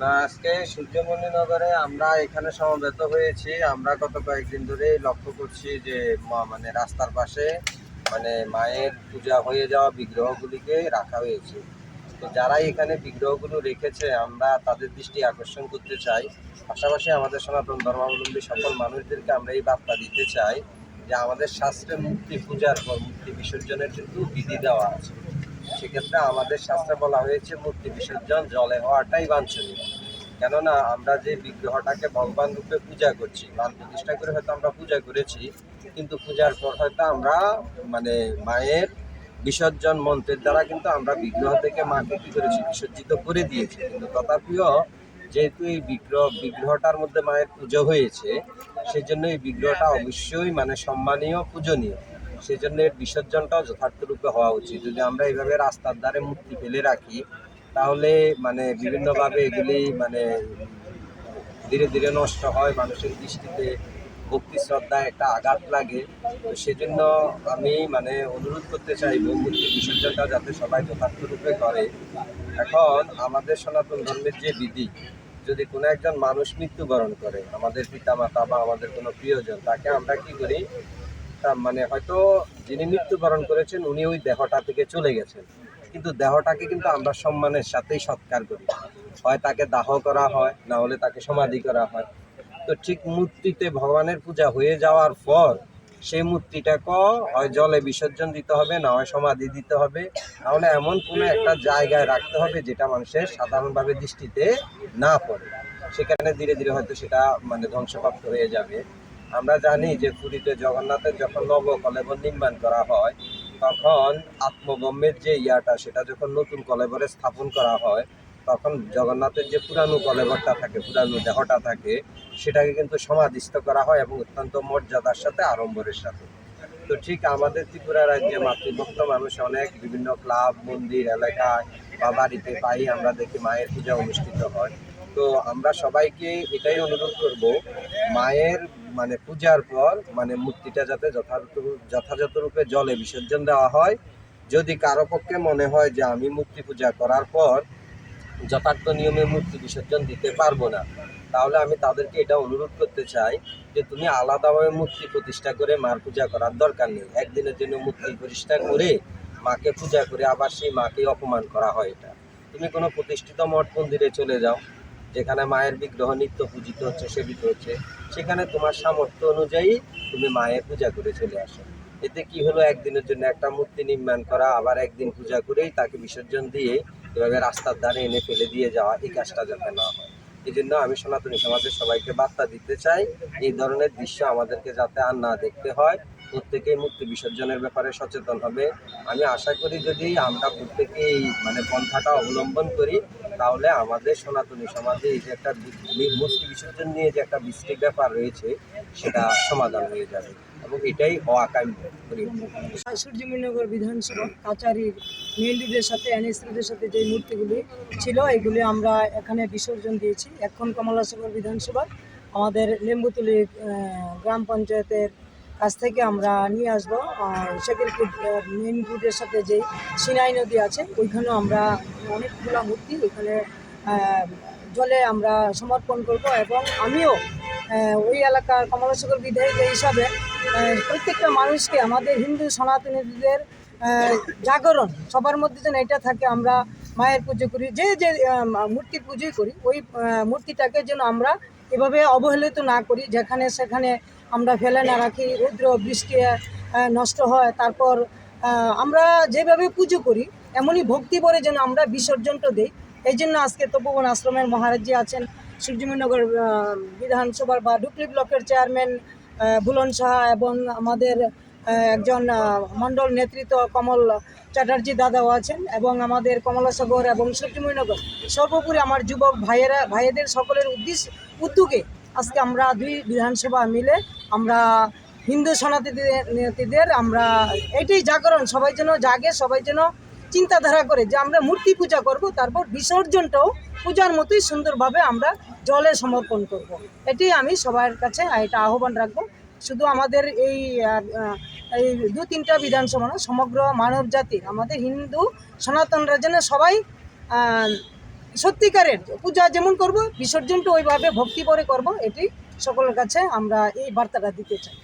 না, আজকে সূর্যমণি নগরে আমরা এখানে সমবেত হয়েছি। আমরা গত কয়েকদিন ধরে লক্ষ্য করছি যে মানে রাস্তার পাশে মানে মায়ের পূজা হয়ে যাওয়া বিগ্রহগুলিকে রাখা হয়েছে। তো যারা এখানে বিগ্রহগুলো রেখেছে, আমরা তাদের দৃষ্টি আকর্ষণ করতে চাই। পাশাপাশি আমাদের সনাতন ধর্মাবলম্বী সকল মানুষদেরকে আমরা এই বার্তা দিতে চাই যে, আমাদের শাস্ত্রে মুক্তি পূজার পর মূর্তি বিসর্জনের কিন্তু বিধি দেওয়া আছে। সেক্ষেত্রে আমাদের শাস্ত্রে বলা হয়েছে, মূর্তি বিসর্জন, জলে হওয়াটাই বাঞ্ছনীয়। কেননা আমরা যে বিগ্রহটাকে ভগবান রূপে পূজা করছি মান প্রতিষ্ঠা করে হয়তো আমরা পূজা করেছি, কিন্তু পূজার পর হয়তো আমরা মানে মায়ের বিসর্জন মন্ত্রের দ্বারা কিন্তু আমরা বিগ্রহ থেকে মাকে কি করেছি, বিসর্জিত করে দিয়েছি। কিন্তু তথাপিও যেহেতু এই বিগ্রহ, বিগ্রহটার মধ্যে মায়ের পুজো হয়েছে সেই জন্য এই বিগ্রহটা অবশ্যই মানে সম্মানীয়, পূজনীয়। সেই জন্য বিসর্জনটাও যথার্থ রূপে হওয়া উচিত। যদি আমরা এইভাবে রাস্তার ধারে মূর্তি ফেলে রাখি, তাহলে মানে বিভিন্নভাবে এগুলি মানে ধীরে ধীরে নষ্ট হয়, মানুষের দৃষ্টিতে ভক্তি শ্রদ্ধা একটা আঘাত লাগে। তো সেজন্য আমি মানে অনুরোধ করতে চাইব মূর্তি বিসর্জনটা যাতে সবাই যথার্থ রূপে করে। এখন আমাদের সনাতন ধর্মের যে বিধি, যদি কোনো একজন মানুষ মৃত্যুবরণ করে, আমাদের পিতামাতা বা আমাদের কোনো প্রিয়জন, তাকে আমরা কি করি? তা মানে হয়তো যিনি মৃত্যুবরণ করেছেন, উনি ওই দেহটা থেকে চলে গেছেন। কিন্তু দেহটাকে কিন্তু আমরা সম্মানের সাথেই সৎকার করি। হয় তাকে দাহ করা হয়, না হলে তাকে সমাধি করা হয়। তো ঠিক মূর্তিতে ভগবানের পূজা হয়ে যাওয়ার পর, সেই মূর্তিটাকে হয় জলে বিসর্জন দিতে হবে, না হয় সমাধি দিতে হবে। নাহলে এমন কোনো একটা জায়গায় রাখতে হবে, যেটা মানুষের সাধারণভাবে দৃষ্টিতে না পড়ে। সেখানে ধীরে ধীরে হয়তো সেটা মানে ধ্বংসপ্রাপ্ত হয়ে যাবে। আমরা জানি যে পুরীতে জগন্নাথের যখন নব কলেবর নির্মাণ করা হয়, তখন আত্মগম্যের যে ইয়াটা, সেটা যখন নতুন কলেবরে স্থাপন করা হয়, তখন জগন্নাথের যে পুরানো কলেবরটা থাকে, পুরানো দেহটা থাকে, সেটাকে কিন্তু সমাধিস্থ করা হয় এবং অত্যন্ত মর্যাদার সাথে আড়ম্বরের সাথে। তো ঠিক আমাদের ত্রিপুরা রাজ্যে মাতৃভক্ত মানুষ অনেক, বিভিন্ন ক্লাব, মন্দির এলাকায় বা বাড়িতে পাই আমরা দেখি মায়ের পূজা অনুষ্ঠিত হয়। তো আমরা সবাইকে এটাই অনুরোধ করব, মায়ের মানে পূজার পর মানে মূর্তিটা যাতে যথাযথ যথাযথ রূপে জলে বিসর্জন দেওয়া হয়। যদি কারও পক্ষে মনে হয় যে আমি মূর্তি পূজা করার পর যথার্থ নিয়মে মূর্তি বিসর্জন দিতে পারব না, তাহলে আমি তাদেরকে এটা অনুরোধ করতে চাই যে তুমি আলাদাভাবে মূর্তি প্রতিষ্ঠা করে মার পূজা করার দরকার নেই। একদিনের জন্য মূর্তি প্রতিষ্ঠা করে মাকে পূজা করে আবার সেই মাকে অপমান করা হয় এটা। তুমি কোনো প্রতিষ্ঠিত মঠ মন্দিরে চলে যাও। যেখানে মায়ের বিগ্রহ, নিত্য পূজিত হচ্ছে, সেবিত হচ্ছে, সেখানে তোমার সামর্থ্য অনুযায়ী তুমি মায়ের পূজা করে চলে আসো। এতে কি হলো? একদিনের জন্য একটা মূর্তি নির্মাণ করা, আবার একদিন পূজা করেই তাকে বিসর্জন দিয়ে এভাবে রাস্তার ধারে এনে ফেলে দিয়ে যাওয়া, এই কাজটা যাতে না হয়। এই জন্য আমি সনাতনী সমাজের সবাইকে বার্তা দিতে চাই, এই ধরনের দৃশ্য আমাদেরকে যাতে আর না দেখতে হয়। প্রত্যেকেই মূর্তি বিসর্জনের ব্যাপারে সচেতন হবে। আমি আশা করি যদি আমরা প্রত্যেকেই মানে পন্থাটা অবলম্বন করি, তাহলে আমাদের সনাতনী সমাজে এই যে একটা মূর্তি বিসর্জন নিয়ে যে একটা বৃষ্টির ব্যাপার রয়েছে, সেটা সমাধান হয়ে যাবে এবং এটাই হওয়া কাম্য করি সূর্যমণিনগর বিধানসভা কাচারির মেন সাথে রোডের সাথে যে মূর্তিগুলি ছিল, এগুলি আমরা এখানে বিসর্জন দিয়েছি। এখন কমলাসাগর বিধানসভা, আমাদের লেম্বুতলি গ্রাম পঞ্চায়েতের কাছ থেকে আমরা নিয়ে আসব। আর শেখেরপুর মেন রোডের সাথে যে সিনাই নদী আছে ওইখানেও আমরা অনেকগুলো মূর্তি ওইখানে জলে আমরা সমর্পণ করব এবং আমিও ওই এলাকার কমলাসাগর বিধায়ক হিসাবে প্রত্যেকটা মানুষকে আমাদের হিন্দু সনাতনীদের জাগরণ সবার মধ্যে যেন এটা থাকে আমরা মায়ের পুজো করি যে যে আহ, মূর্তির পুজোই করি ওই মূর্তিটাকে যেন আমরা এভাবে অবহেলিত না করি যেখানে সেখানে আমরা ফেলে না রাখি, রৌদ্র, বৃষ্টি নষ্ট হয়, তারপর আমরা যেভাবে পুজো করি, এমনই ভক্তি ভরে যেন আমরা বিসর্জনটা দিই। এই জন্য আজকে তপবন আশ্রমের মহারাজ্যে আছেন সূর্যমনগর বিধানসভার বা ডুকলি ব্লকের চেয়ারম্যান বুলন সাহা এবং আমাদের একজন মণ্ডল নেতৃত্ব কমল চ্যাটার্জি দাদাও আছেন এবং আমাদের কমলাসাগর এবং সূর্যময়নগর সর্বোপরি আমার যুবক ভাইয়েরা, ভাইয়েদের সকলের উদ্দেশ্য উদ্যোগে আজকে আমরা দুই বিধানসভা মিলে আমরা হিন্দু সনাতনীদের আমরা এটাই জাগরণ, সবাই যেন জাগে, সবাই যেন চিন্তাধারা করে যে আমরা মূর্তি পূজা করব, তারপর বিসর্জনটাও পূজার মতোই সুন্দরভাবে আমরা জলে সমর্পণ করব। এটাই আমি সবার কাছে এটা আহ্বান রাখব শুধু আমাদের এই এই দু তিনটা বিধানসভা সমগ্র মানব জাতির আমাদের হিন্দু সনাতনরা যেন সবাই সত্যিকারের পূজা যেমন করব বিসর্জনটা ওইভাবে ভক্তি করে করব, এটি সকলের কাছে আমরা এই বার্তাটা দিতে চাই।